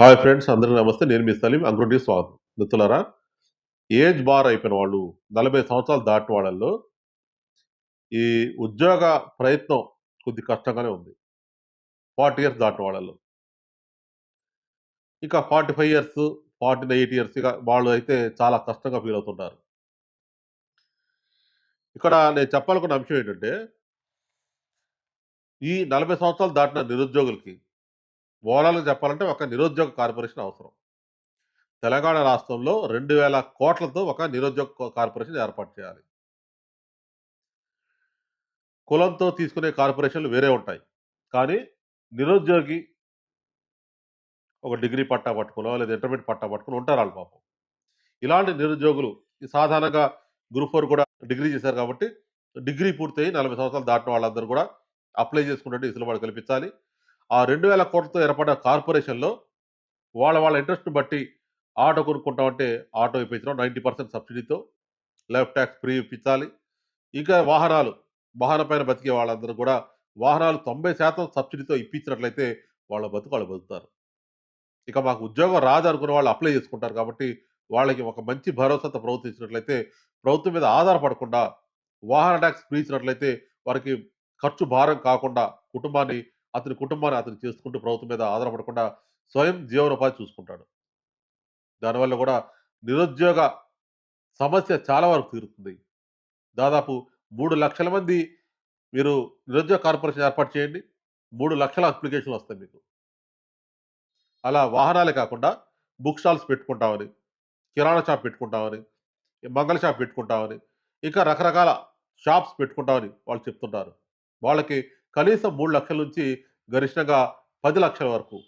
Hi friends అందరికీ నమస్తే. నేను మీ సలీం అంగ్రుడి స్వాగతం. మిత్రులరా ఏజ్ బార్ అయిపోయిన వాళ్ళు నలభై సంవత్సరాలు దాటిన వాళ్ళల్లో ఈ ఉద్యోగ ప్రయత్నం కొద్ది కష్టంగానే ఉంది. ఫార్టీ ఇయర్స్ దాటిన వాళ్ళల్లో. ఇంకా forty five years forty eight years ఇక వాళ్ళు అయితే చాలా కష్టంగా ఫీల్ అవుతుంటారు. ఇక్కడ నేను చెప్పాలనుకున్న అంశం ఏంటంటే ఈ నలభై సంవత్సరాలు దాటిన నిరుద్యోగులకి ఓవరాల్గా చెప్పాలంటే ఒక నిరుద్యోగ కార్పొరేషన్ అవసరం. తెలంగాణ రాష్ట్రంలో రెండు వేల కోట్లతో ఒక నిరుద్యోగ కార్పొరేషన్ ఏర్పాటు చేయాలి. కులంతో తీసుకునే కార్పొరేషన్లు వేరే ఉంటాయి. కానీ నిరుద్యోగి ఒక డిగ్రీ పట్టా పట్టుకునో లేదా ఇంటర్మీడియట్ పట్టా పట్టుకుని ఉంటారు వాళ్ళు పాపం. ఇలాంటి నిరుద్యోగులు ఈ సాధారణంగా గ్రూప్ ఫోర్ కూడా డిగ్రీ చేశారు కాబట్టి డిగ్రీ పూర్తయి నలభై సంవత్సరాలు దాటిన వాళ్ళందరూ కూడా అప్లై చేసుకున్నట్టు ఇసులుబాటు కల్పించాలి. ఆ రెండు వేల కోట్లతో ఏర్పడిన కార్పొరేషన్లో వాళ్ళ వాళ్ళ ఇంట్రెస్ట్ బట్టి ఆటో కొనుక్కుంటామంటే ఆటో ఇప్పించడం నైంటీ పర్సెంట్ సబ్సిడీతో లైఫ్ ట్యాక్స్ ఫ్రీ ఇప్పించాలి. ఇంకా వాహనాలు వాహన పైన బతికే వాళ్ళందరూ కూడా వాహనాలు తొంభై శాతం సబ్సిడీతో ఇప్పించినట్లయితే వాళ్ళ బతుకు వాళ్ళు బతుకుతారు. ఇక మాకు ఉద్యోగం రాదు అనుకున్న వాళ్ళు అప్లై చేసుకుంటారు కాబట్టి వాళ్ళకి ఒక మంచి భరోసాతో ప్రభుత్వం ఇచ్చినట్లయితే ప్రభుత్వం మీద ఆధారపడకుండా వాహన ట్యాక్స్ ఫ్రీ ఇచ్చినట్లయితే వారికి ఖర్చు భారం కాకుండా కుటుంబాన్ని అతని కుటుంబాన్ని అతను చేసుకుంటూ ప్రభుత్వం మీద ఆధారపడకుండా స్వయం జీవనోపాధి చూసుకుంటాడు. దానివల్ల కూడా నిరుద్యోగ సమస్య చాలా వరకు తీరుతుంది. దాదాపు మూడు లక్షల మంది మీరు నిరుద్యోగ కార్పొరేషన్ ఏర్పాటు చేయండి. మూడు లక్షల అప్లికేషన్లు వస్తాయి మీకు. అలా వాహనాలే కాకుండా బుక్ స్టాల్స్ పెట్టుకుంటామని కిరాణా షాప్ పెట్టుకుంటామని మంగళ షాప్ పెట్టుకుంటామని ఇంకా రకరకాల షాప్స్ పెట్టుకుంటామని వాళ్ళు చెప్తుంటారు. వాళ్ళకి కనీసం మూడు లక్షల నుంచి గరిష్టంగా పది లక్షల వరకు.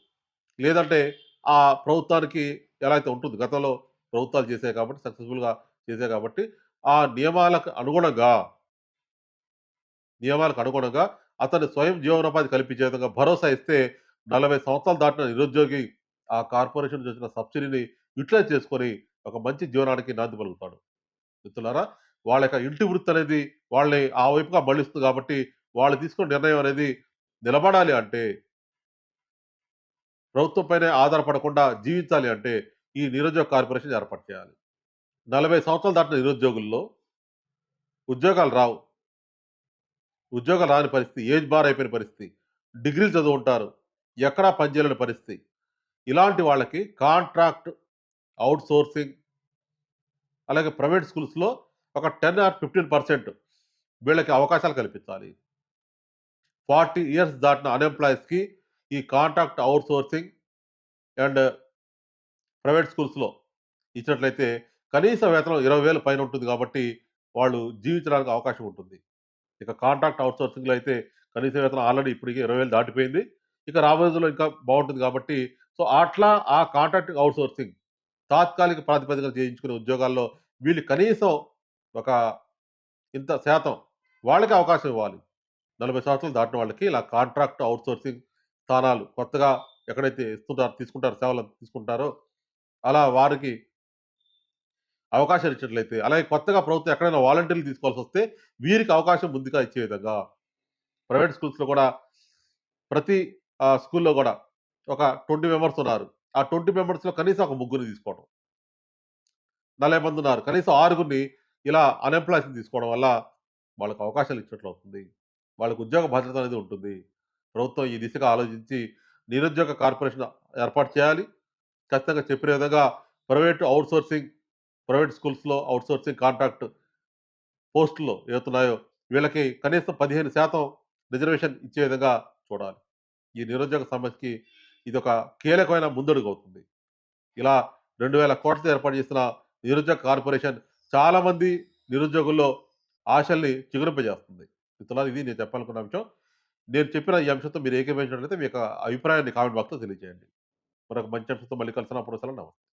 లేదంటే ఆ ప్రభుత్వానికి ఎలా అయితే ఉంటుంది గతంలో ప్రభుత్వాలు చేసాయి కాబట్టి సక్సెస్ఫుల్గా చేసాయి కాబట్టి ఆ నియమాలకు అనుగుణంగా నియమాలకు అనుగుణంగా అతని స్వయం జీవనోపాధి కల్పించే విధంగా భరోసా ఇస్తే నలభై సంవత్సరాలు దాటిన నిరుద్యోగి ఆ కార్పొరేషన్ చేసిన సబ్సిడీని యూటిలైజ్ చేసుకొని ఒక మంచి జీవనానికి నాంది పలుకుతాడు. మిత్రులారా వాళ్ళ యొక్క ఇంటి వృత్తి అనేది వాళ్ళని ఆ వైపుగా మళ్ళిస్తుంది కాబట్టి వాళ్ళు తీసుకున్న నిర్ణయం అనేది నిలబడాలి అంటే ప్రభుత్వం పైనే ఆధారపడకుండా జీవించాలి అంటే ఈ నిరుద్యోగ కార్పొరేషన్ ఏర్పాటు చేయాలి. నలభై సంవత్సరాలు దాటిన నిరుద్యోగుల్లో ఉద్యోగాలు రావు. ఉద్యోగాలు రాని పరిస్థితి ఏజ్ బార్ అయిపోయిన పరిస్థితి డిగ్రీలు చదువుంటారు ఎక్కడా పనిచేయలేని పరిస్థితి. ఇలాంటి వాళ్ళకి కాంట్రాక్ట్ అవుట్ సోర్సింగ్ అలాగే ప్రైవేట్ స్కూల్స్లో ఒక టెన్ ఆర్ ఫిఫ్టీన్ పర్సెంట్ వీళ్ళకి అవకాశాలు కల్పించాలి. ఫార్టీ ఇయర్స్ దాటిన అన్ఎంప్లాయీస్కి ఈ contract out sourcing and private స్కూల్స్లో ఇచ్చినట్లయితే కనీస వేతనం ఇరవై వేలు పైన ఉంటుంది కాబట్టి వాళ్ళు జీవించడానికి అవకాశం ఉంటుంది. ఇక కాంట్రాక్ట్ అవుట్ సోర్సింగ్లో అయితే కనీస వేతనం ఆల్రెడీ ఇప్పటికే ఇరవై వేలు దాటిపోయింది. ఇక రాబోయే రోజుల్లో ఇంకా బాగుంటుంది కాబట్టి సో అట్లా ఆ కాంట్రాక్ట్ అవుట్ సోర్సింగ్ తాత్కాలిక ప్రాతిపదికన చేయించుకునే ఉద్యోగాల్లో వీళ్ళు కనీసం ఒక ఇంత శాతం వాళ్ళకి అవకాశం ఇవ్వాలి. నలభై సంవత్సరాలు దాటిన వాళ్ళకి ఇలా కాంట్రాక్ట్ అవుట్ సోర్సింగ్ స్థానాలు కొత్తగా ఎక్కడైతే ఇస్తుంటారో తీసుకుంటారో సేవలు తీసుకుంటారో అలా వారికి అవకాశాలు ఇచ్చినట్లయితే అలాగే కొత్తగా ప్రభుత్వం ఎక్కడైనా వాలంటీర్లు తీసుకోవాల్సి వస్తే వీరికి అవకాశం ముందుగా ఇచ్చే విధంగా ప్రైవేట్ స్కూల్స్లో కూడా ప్రతి ఆ, స్కూల్లో కూడా ఒక ట్వంటీ మెంబర్స్ ఉన్నారు. ఆ ట్వంటీ మెంబర్స్లో కనీసం ఒక ముగ్గురిని తీసుకోవడం నలభై మంది ఉన్నారు. కనీసం ఆరుగురిని ఇలా అన్ఎంప్లాయ్స్ని తీసుకోవడం వల్ల వాళ్ళకి అవకాశాలు ఇచ్చినట్లు అవుతుంది. వాళ్ళకి ఉద్యోగ భద్రత అనేది ఉంటుంది. ప్రభుత్వం ఈ దిశగా ఆలోచించి నిరుద్యోగ కార్పొరేషన్ ఏర్పాటు చేయాలి. ఖచ్చితంగా చెప్పిన విధంగా ప్రైవేట్ అవుట్సోర్సింగ్ ప్రైవేట్ స్కూల్స్లో అవుట్సోర్సింగ్ కాంట్రాక్ట్ పోస్టులు ఏతున్నాయో వీళ్ళకి కనీసం పదిహేను శాతం రిజర్వేషన్ ఇచ్చే విధంగా చూడాలి. ఈ నిరుద్యోగ సమస్యకి ఇది ఒక కీలకమైన ముందడుగు అవుతుంది. ఇలా రెండు వేల కోట్లతో ఏర్పాటు చేసిన నిరుద్యోగ కార్పొరేషన్ చాలామంది నిరుద్యోగుల్లో ఆశల్ని చిగురింపజేస్తుంది. మిత్రులారా ఇది నేను చెప్పాలనుకున్న అంశం. నేను చెప్పిన ఈ అంశంతో మీరు ఏకీభవించినట్లయితే మీ యొక్క అభిప్రాయాన్ని కామెంట్ బాక్స్లో తెలియజేయండి. మరొక మంచి అంశంతో మళ్ళీ కలిసినప్పుడు సెలవు నమస్తే.